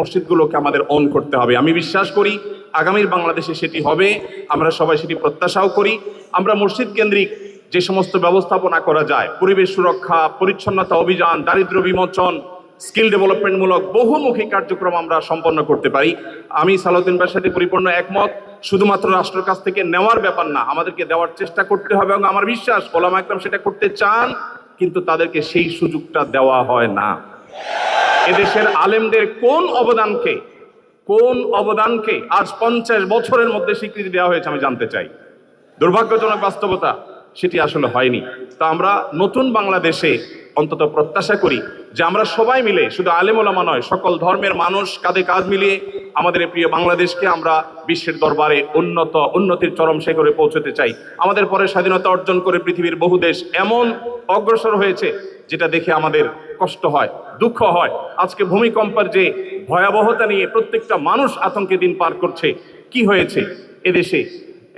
মসজিদগুলোকে আমাদের অন করতে হবে। আমি বিশ্বাস করি আগামীর বাংলাদেশে সেটি হবে। আমরা সবাই সেটি প্রত্যাশাও করি। আমরা মসজিদ কেন্দ্রিক যে সমস্ত ব্যবস্থাপনা করা যায়, পরিবেশ সুরক্ষা, পরিচ্ছন্নতা অভিযান দারিদ্র বিমোচন, স্কিল ডেভেলপমেন্টমূলক বহুমুখী কার্যক্রম আমরা সম্পন্ন করতে পারি। আমি সালাউদ্দিন ভাইয়ের সাথে পরিপূর্ণ একমত। শুধুমাত্র রাষ্ট্রের কাছ থেকে নেওয়ার ব্যাপার না, আমাদেরকে দেওয়ার চেষ্টা করতে হবে এবং আমার বিশ্বাস, ওলামা একদম সেটা করতে চান, কিন্তু তাদেরকে সেই সুযোগটা দেওয়া হয় না। এদেশের আলেমদের কোন অবদানকে কোন অবদানকে আজ পঞ্চাশ বছরের মধ্যে স্বীকৃতি দেওয়া হয়েছে আমি জানতে চাই। দুর্ভাগ্যজনক বাস্তবতা, সেটি আসলে হয়নি। তা আমরা নতুন বাংলাদেশে অন্তত প্রত্যাশা করি যে আমরা সবাই মিলে, শুধু আলেম ওলামা নয়, সকল ধর্মের মানুষ কাঁধে কাঁধ মিলিয়ে আমাদের প্রিয় বাংলাদেশকে আমরা বিশ্বের দরবারে উন্নত, উন্নতির চরম শিখরে পৌঁছতে চাই। আমাদের পরে স্বাধীনতা অর্জন করে পৃথিবীর বহু দেশ এমন অগ্রসর হয়েছে, যেটা দেখে আমাদের কষ্ট হয়, দুঃখ হয়। আজকে ভূমিকম্পের যে ভয়াবহতা নিয়ে প্রত্যেকটা মানুষ আতঙ্কে দিন পার করছে, কি হয়েছে? এদেশে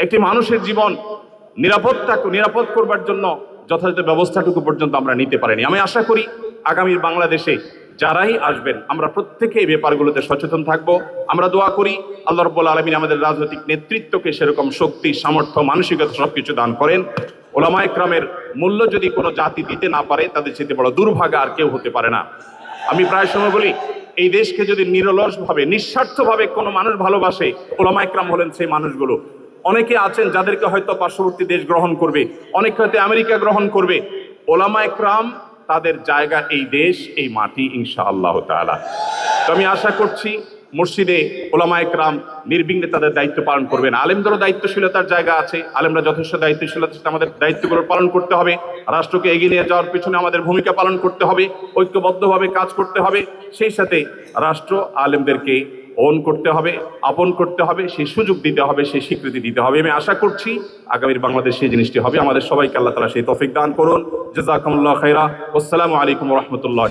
একটি মানুষের জীবন নিরাপত্তা, নিরাপদ করবার জন্য যথাযথ ব্যবস্থাটুকু পর্যন্ত আমরা নিতে পারিনি। আমি আশা করি আগামীর বাংলাদেশে যারাই আসবেন, আমরা প্রত্যেকে এই ব্যাপারগুলোতে সচেতন থাকব। আমরা দোয়া করি, আল্লাহ রব্বুল আলমিন আমাদের রাজনৈতিক নেতৃত্বকে সেরকম শক্তি, সামর্থ্য, মানসিকতা সবকিছু দান করেন। ওলামা একরামের মূল্য যদি কোনো জাতি দিতে না পারে, তাদের চেয়ে বড় দুর্ভাগা আর কেউ হতে পারে না। আমি প্রায় সময় বলি, এই দেশকে যদি নিরলসভাবে, নিঃস্বার্থভাবে কোনো মানুষ ভালোবাসে, ওলামা একরাম হলেন সেই মানুষগুলো। অনেকে আছেন যাদেরকে হয়তো পার্শ্ববর্তী দেশ গ্রহণ করবে, অনেকে হয়তো আমেরিকা গ্রহণ করবে। ওলামা একরাম তাদের জায়গা, এই দেশ, এই মাটি ইনশা আল্লাহ তালা তো আমি আশা করছি মসজিদে ওলামা একরাম নির্বিঘ্নে তাদের দায়িত্ব পালন করবেন। আলেমদেরও দায়িত্বশীলতার জায়গা আছে, আলেমরা যথেষ্ট দায়িত্বশীলতার সাথে আমাদের দায়িত্বগুলো পালন করতে হবে। রাষ্ট্রকে এগিয়ে নিয়ে যাওয়ার পিছনে আমাদের ভূমিকা পালন করতে হবে, ঐক্যবদ্ধভাবে কাজ করতে হবে। সেই সাথে রাষ্ট্র আলেমদেরকে ওন করতে হবে, আপন করতে হবে সেই সুযোগ দিতে হবে সেই স্বীকৃতি দিতে হবে। আমি আশা করছি আগামীর বাংলাদেশ সেই জিনিসটি হবে। আমাদের সবাইকে আল্লাহ তালা সেই তফিক দান করুন। জাজাকামুল্লাহ খাইরা। আসসালামু আলাইকুম রহমতুল্লাহ